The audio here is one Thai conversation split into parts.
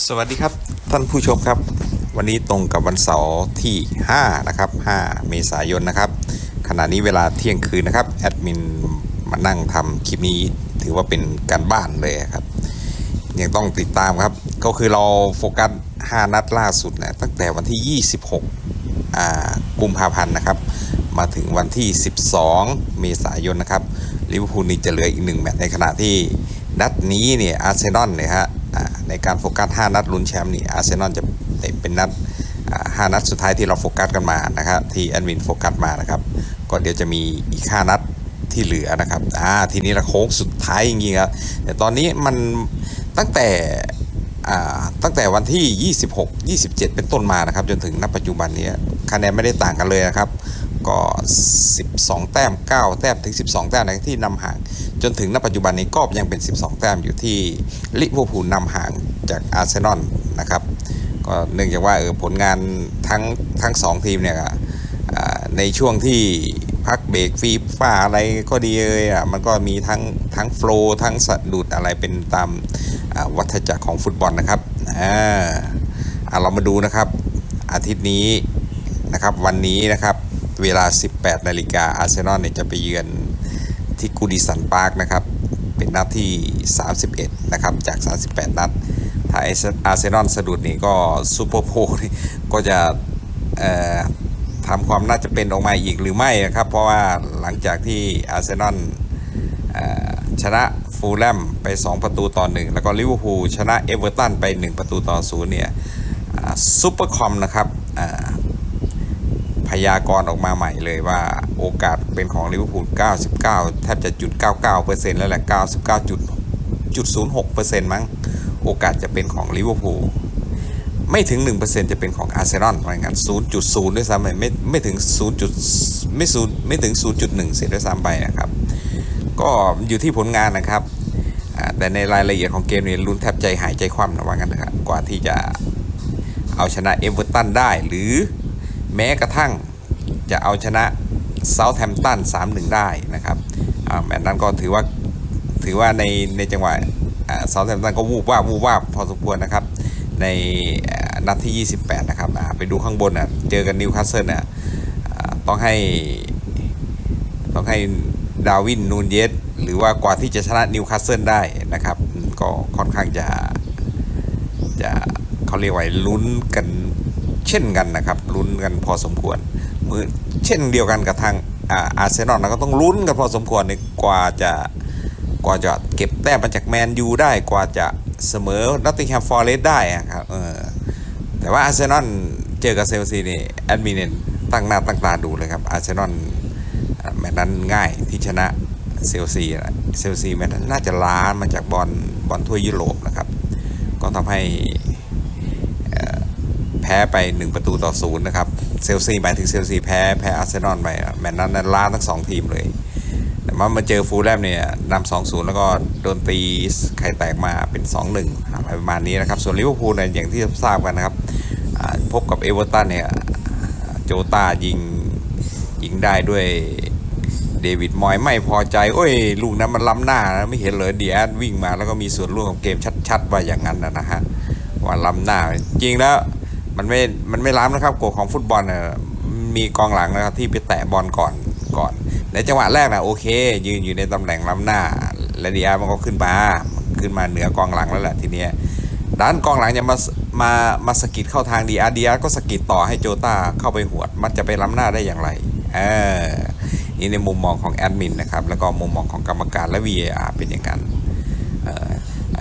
สวัสดีครับท่านผู้ชมครับ วันนี้ตรงกับวันเสาร์ที่ 5 นะครับ 5 เมษายนนะครับ ขณะนี้เวลาเที่ยงคืนนะครับแอดมินมานั่งทำคลิปนี้ถือว่าเป็นการบ้านเลยครับ ยังต้องติดตามครับ ก็คือเราโฟกัส 5 นัดล่าสุดนะตั้งแต่วันที่ 26อ่ากุมภาพันธ์นะครับ มาถึงวันที่ 12 เมษายนนะครับลิเวอร์พูลนี่จะเหลืออีกหนึ่งแมตช์ในขณะที่นัดนี้เนี่ยอาร์เซนอลเนี่ยฮะ ในการโฟกัส 5 นัดลุ้นแชมป์นี่อาร์เซนอลจะเป็นนัดห้านัดสุดท้ายที่เราโฟกัสกันมานะครับที่แอดมินโฟกัสมานะครับก็เดี๋ยวจะมีอีก 5 นัดที่เหลือนะครับอ่าทีนี้ละโค้งสุดท้ายจริงๆครับแต่ตอนนี้มันตั้งแต่อ่าตั้งแต่วันที่ 26 27 เป็นต้นมานะครับ จนถึงณปัจจุบันนี้คะแนนไม่ได้ต่างกันเลยนะครับ ก็ 12 แต้ม 9 แต้มถึง 12 แต้มนะที่นำห่าง จนถึงณปัจจุบันนี้ก็ยังเป็น 12 แต้มอยู่ที่ลิเวอร์พูลนำห่าง จากอาร์เซนอลนะครับก็เนื่องจากว่าเออผลงานทั้งทั้งสองทีมเนี่ยในช่วงที่พักเบรกฟีฟ่าอะไรก็ดีเลยอะมันก็มีทั้งทั้งโฟล์ทั้งสะดุดอะไรเป็นตามวัฏจักรของฟุตบอลนะครับอ่าเรามาดูนะครับ อาทิตย์นี้นะครับวันนี้นะครับเวลา 18 นาฬิกาอาร์เซนอลเนี่ยจะไปเยือนที่กูดิสันพาร์คนะครับ เป็นนัดที่ 31 นะครับ จาก 38 นัด ถ้าอาร์เซนอลสะดุดนี่ก็ซูเปอร์โพลก็จะทำความน่าจะเป็นออกมาอีกหรือไม่ครับ เพราะว่าหลังจากที่อาร์เซนอลชนะฟูลแลมไป 2 ประตูต่อ 1 แล้วก็ลิเวอร์พูลชนะเอเวอร์ตันไป 1 ประตูต่อ0เนี่ยซูเปอร์คอมนะครับพยากรณ์ออกมาใหม่เลยว่าโอกาสเป็นของลิเวอร์พูล 99 แทบจะจุด 99%แล้วแหละ 99.6 0.06%มั้ง โอกาสจะเป็นของลิเวอร์พูลไม่ถึง 1%จะเป็นของอาร์เซนอลเหมือนกัน0.0 ด้วยซ้ำไปไม่ไม่ถึง0ไม่0ไม่ถึง 0.1 เสียด้วยซ้ำไปนะครับ ก็อยู่ที่ผลงานนะครับ แต่ในรายละเอียดของเกมนี้ลุ้นแทบใจหายใจคว่ำนะว่างั้นนะครับกว่าที่จะเอาชนะเอเวอร์ตันได้ หรือแม้กระทั่งจะเอาชนะเซาท์แฮมป์ตัน3-1 ได้นะครับแมตช์นั้นก็ถือว่า ถือว่าในในจังหวะซาท์แฮมตันก็วูบว่าวูบว่าพอสมควรนะครับ ในนัดที่ 28 นะครับไปดูข้างบนอะเจอกันนิวคาสเซิลอะต้องให้ต้องให้ดาวินนูนเยสหรือว่ากว่าที่จะชนะนิวคาสเซิลได้นะครับ ก็ค่อนข้างจะจะเขาเรียกว่าลุ้นกันเช่นกันนะครับลุ้นกันพอสมควรมือเช่นเดียวกันกับทางอาอาร์เซนอลนะก็ต้องลุ้นกันพอสมควรในกว่าจะ กว่าจะเก็บแต้มมาจากแมนยูได้กว่าจะเสมอนอตติงแฮมฟอร์เรสได้ครับเออแต่ว่าอาร์เซนอลเจอกับเซลซีนี่แอดมินเนนตั้งหน้าตั้งตาดูเลยครับอาร์เซนอลแมตช์นั้นง่ายที่ชนะเซลซีนะเซลซีแมตช์นั้นน่าจะล้ามาจากบอลบอลถ้วยยุโรปนะครับ ก็ทำให้แพ้ไป 1 ประตูต่อศูนย์นะครับ เซลซีหมายถึงเซลซีแพ้แพ้อาร์เซนอลไปแมตช์นั้นนั้นล้าทั้งสองทีมเลย แต่มามาเจอฟูลแลมเนี่ยนำสองศูนย์แล้วก็โดนตีไข่แตกมาเป็น2 1อะไรประมาณนี้นะครับ ส่วนลิเวอร์พูลเนี่ยอย่างที่ทราบกันนะครับพบกับเอเวอร์ตันเนี่ยโจตายิงยิงได้ด้วยเดวิดมอยไม่พอใจ โอ้ย ลูกนั้นมันล้ำหน้านะไม่เห็นเลยดีแอดวิ่งมาแล้วก็มีส่วนร่วมกับเกมชัดๆว่าอย่างนั้นนะฮะว่าล้ำหน้า จริงแล้วมันไม่ มันไม่ล้ำนะครับกฎของฟุตบอลนะมีกองหลังนะครับที่ไปแตะบอลก่อนก่อน ในจังหวะแรกนะโอเค ยืนอยู่ในตำแหน่งล้ำหน้า และดีอาร์มันก็ขึ้นมาขึ้นมาเหนือกองหลังแล้วแหละทีเนี้ยด้านกองหลังจะมามามาสกิดเข้าทางดีอาร์ดีอาร์ก็สกิดต่อให้โจต้าเข้าไปหวด มันจะไปล้ำหน้าได้อย่างไรเออนี่ในมุมมองของแอดมินนะครับแล้วก็มุมมองของกรรมการและ VAR เป็นอย่างนั้นเ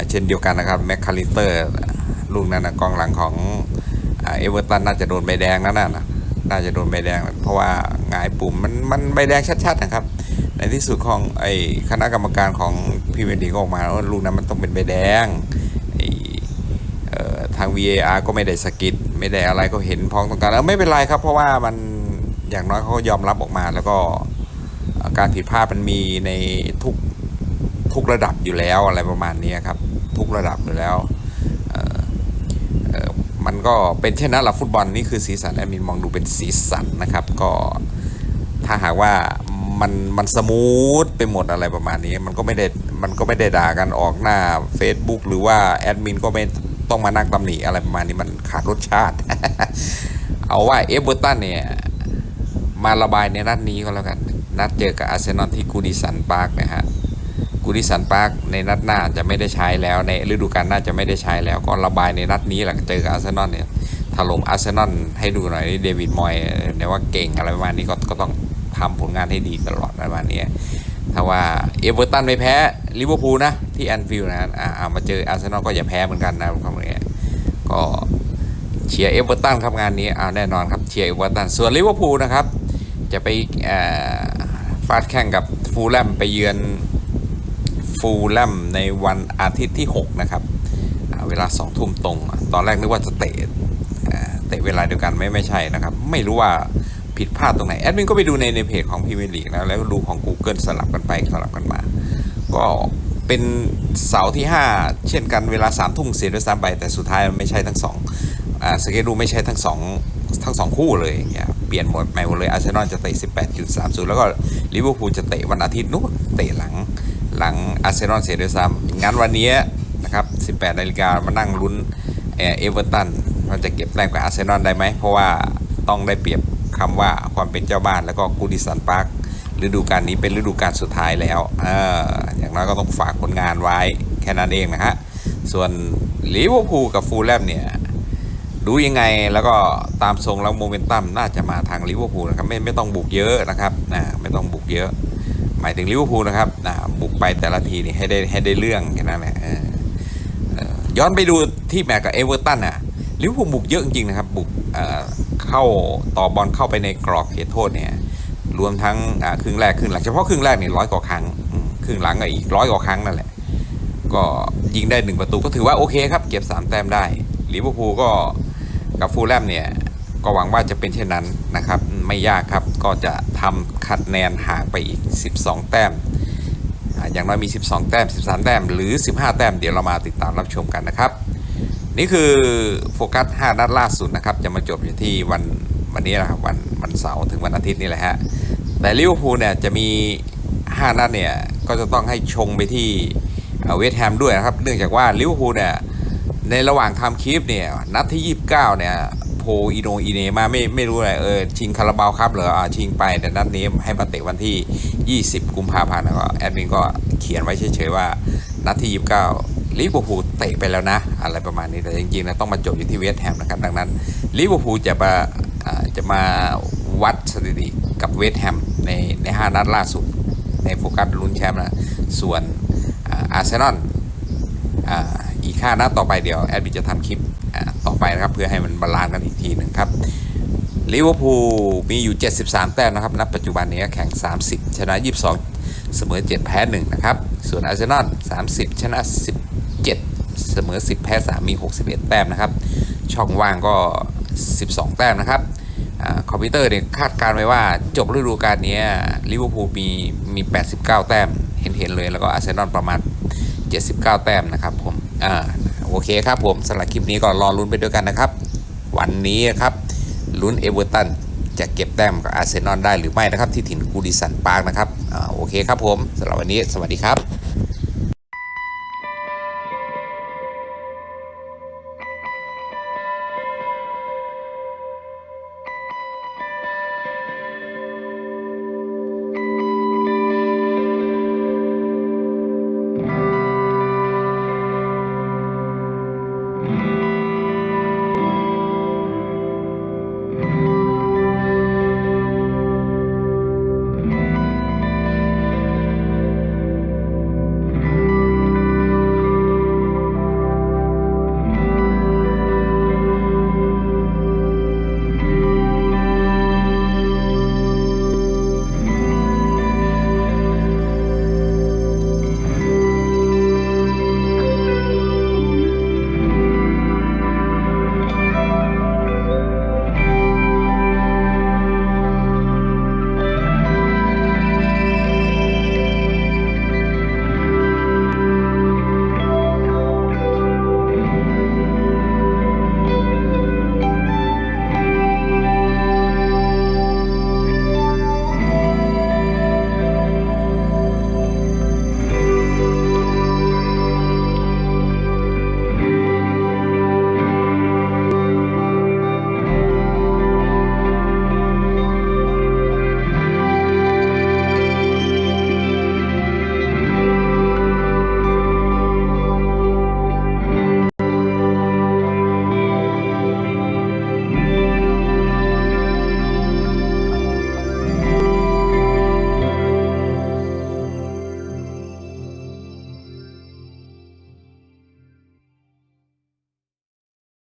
เช่นเดียวกันนะครับแมคคาลิเตอร์ลูกนั้นนะกองหลังของเอเวอร์ตันน่าจะโดนใบแดงนั่นน่ะ น่าจะโดนใบแดง เพราะว่าหงายปุ่มมันมันใบแดงชัดๆนะครับ ในที่สุดของไอคณะกรรมการของพีเมียร์ลีก็ออกมาว่าลูกนั้นมันต้องเป็นใบแดงทาง VAR ก็ไม่ได้สกิดไม่ได้อะไรก็เห็นพ้องต้องการแล้วไม่เป็นไรครับ เพราะว่ามันอย่างน้อยเขายอมรับออกมา แล้วก็การผิดพลาดมันมีในทุกทุกระดับอยู่แล้วอะไรประมาณนี้ครับ ทุกระดับอยู่แล้ว มันก็เป็นเช่นนั้นแหละฟุตบอลนี่คือสีสันแอดมินมองดูเป็นสีสันนะครับ ก็ถ้าหากว่ามันมันสมูทไปหมดอะไรประมาณนี้ มันก็ไม่ได้มันก็ไม่ได้ด่ากันออกหน้า Facebook หรือว่าแอดมินก็ไม่ต้องมานั่งตำหนิอะไรประมาณนี้มันขาดรสชาติ เอาว่าเอเวอร์ตันเนี่ยมาระบายในนัดนี้ก็แล้วกัน นัดเจอกับอาร์เซนอลที่กูดิสันพาร์คนะฮะ กูดิสันพาร์คในนัดหน้าจะไม่ได้ใช้แล้วในฤดูกาลหน้าจะไม่ได้ใช้แล้ว ก็ระบายในนัดนี้หละเจออาร์เซนอลเนี่ยถล่มอาร์เซนอลให้ดูหน่อยนี่เดวิดมอยเนี่ยว่าเก่งอะไรประมาณนี้ก็ก็ต้องทำผลงานให้ดีตลอดประมาณนี้ถ้าว่าเอเวอร์ตันไม่แพ้ลิเวอร์พูลนะที่แอนฟิลด์นะอ่าอ่ามาเจออาร์เซนอลก็อย่าแพ้เหมือนกันนะครับคำนี้ก็เชียร์เอเวอร์ตันครับงานนี้เอาแน่นอนครับเชียร์เอเวอร์ตันส่วนลิเวอร์พูลนะครับจะไปฟาดแข่งกับฟูลแลมไปเยือน ฟูลแลมในวันอาทิตย์ที่ 6 นะครับ เวลา 2 ทุ่มตรง ตอนแรกนึกว่าจะเตะเตะเวลาเดียวกันไม่ไม่ใช่นะครับ ไม่รู้ว่าผิดพลาดตรงไหน แอดมินก็ไปดูในในเพจของพรีเมียร์ลีกนะแล้วดูของ Google สลับกันไปสลับกันมา ก็เป็นเสาร์ที่ 5 เช่นกันเวลา3ามทุ่มเสียด้วยซ้ำไปแต่สุดท้ายมันไม่ใช่ทั้งสองอ่าสเกดูไม่ใช่ทั้งสองทั้งสองคู่เลยอย่างเงี้ยเปลี่ยนหมดใหม่หมดเลยอาร์เซนอลจะเตะ 18.30 แล้วก็ลิเวอร์พูลจะเตะวันอาทิตย์นู้นเตะหลัง หลังอาร์เซนอลเสียด้วยซ้ำงั้นวันนี้นะครับ 18 นาฬิกามานั่งลุ้นเอเวอร์ตันว่าจะเก็บแต้มกับอาร์เซนอลได้ไหม เพราะว่าต้องได้เปรียบคำว่าความเป็นเจ้าบ้านแล้วก็กูดิสันพาร์คฤดูกาลนี้เป็นฤดูกาลสุดท้ายแล้วอออย่างน้อยก็ต้องฝากผลงานไว้แค่นั้นเองนะฮะ ส่วนลิเวอร์พูลกับฟูลแลมเนี่ยดูยังไงแล้วก็ตามทรงแล้วโมเมนตัมน่าจะมาทางลิเวอร์พูลนะครับไม่ไม่ต้องบุกเยอะนะครับนะไม่ต้องบุกเยอะ หมายถึงลิเวอร์พูลนะครับนะบุกไปแต่ละทีนี่ให้ได้ให้ได้เรื่องแค่นั้นแหละย้อนไปดูที่แมตช์กับเอเวอร์ตันอะลิเวอร์พูลบุกเยอะจริงๆนะครับ บุกเข้าต่อบอลเข้าไปในกรอบเขตโทษเนี่ยรวมทั้งครึ่งแรกครึ่งหลังเฉพาะครึ่งแรกนี่ร้อยกว่าครั้งอืมครึ่งหลังก็อีกร้อยกว่าครั้งนั่นแหละ ก็ยิงได้หนึ่งประตูก็ถือว่าโอเคครับ เก็บ3แต้มได้ลิเวอร์พูลก็กับฟูลแลมเนี่ยก็หวังว่าจะเป็นเช่นนั้นนะครับ ไม่ยากครับ ก็จะทำคะแนนห่างไปอีก 12 แต้ม อย่างน้อยมี 12 แต้ม 13 แต้ม หรือ 15 แต้ม เดี๋ยวเรามาติดตามรับชมกันนะครับ นี่คือโฟกัส 5 นัดล่าสุดนะครับ จะมาจบอยู่ที่วันวันนี้นะครับวันวันเสาร์ถึงวันอาทิตย์นี่แหละฮะ แต่ลิเวอร์พูลเนี่ยจะมี 5 นัดเนี่ย ก็จะต้องให้ชงไปที่เอ่อเวสต์แฮมด้วยนะครับ เนื่องจากว่าลิเวอร์พูลเนี่ยในระหว่างทำคลิปเนี่ยนัดที่ 29 เนี่ย โพอีโนอีเนมาไม่ไม่รู้อะไรเออชิงคาราบาวครับเหรออ่าชิงไปแต่นัดนี้ให้มาเตะวันที่ 20 กุมภาพันธ์แล้วก็แอดมินก็เขียนไว้เฉยๆว่า นัดที่ 29ลิเวอร์พูลเตะไปแล้วนะ อะไรประมาณนี้แต่จริงๆนะต้องมาจบอยู่ที่เวสต์แฮมนะครับดังนั้นลิเวอร์พูลจะมาจะมาวัดสถิติกับเวสต์แฮมในใน 5 นัดล่าสุด ในโฟกัสลุ้นแชมป์นะส่วนอาร์เซนอล กค่านัดต่อไปเดี๋ยวแอดมินจะทำคลิปต่อไปนะครับ เพื่อให้มันบาลานซ์กันอีกทีหนึ่งครับลิเวอร์พูลมีอยู่ 73 แต้มนะครับณปัจจุบันนี้แข่ง 30 ชนะ 22 เสมอ 7 แพ้ 1 นะครับ ส่วนอาร์เซนอล30 ชนะ 17 เสมอ 10 แพ้ 3 มี 61 แต้มนะครับ ช่องว่างก็ 12 แต้มนะครับอคอมพิวเตอร์เนี่ยคาดการณ์ไว้ว่าจบฤดูกาลนี้ลิเวอร์พูลมีมี 89 แต้มเห็นเห็นเลย แล้วก็อาร์เซนอลประมาณ 79 แต้มนะครับผม อ่าโอเคครับผมสำหรับคลิปนี้ก็รอลุ้นไปด้วยกันนะครับ วันนี้ครับลุ้นเอเวอร์ตันจะเก็บแต้มกับอาร์เซนอลได้หรือไม่นะครับ ที่ถิ่นกูดิสันปาร์กนะครับอ่าโอเคครับผมสำหรับวันนี้สวัสดีครับ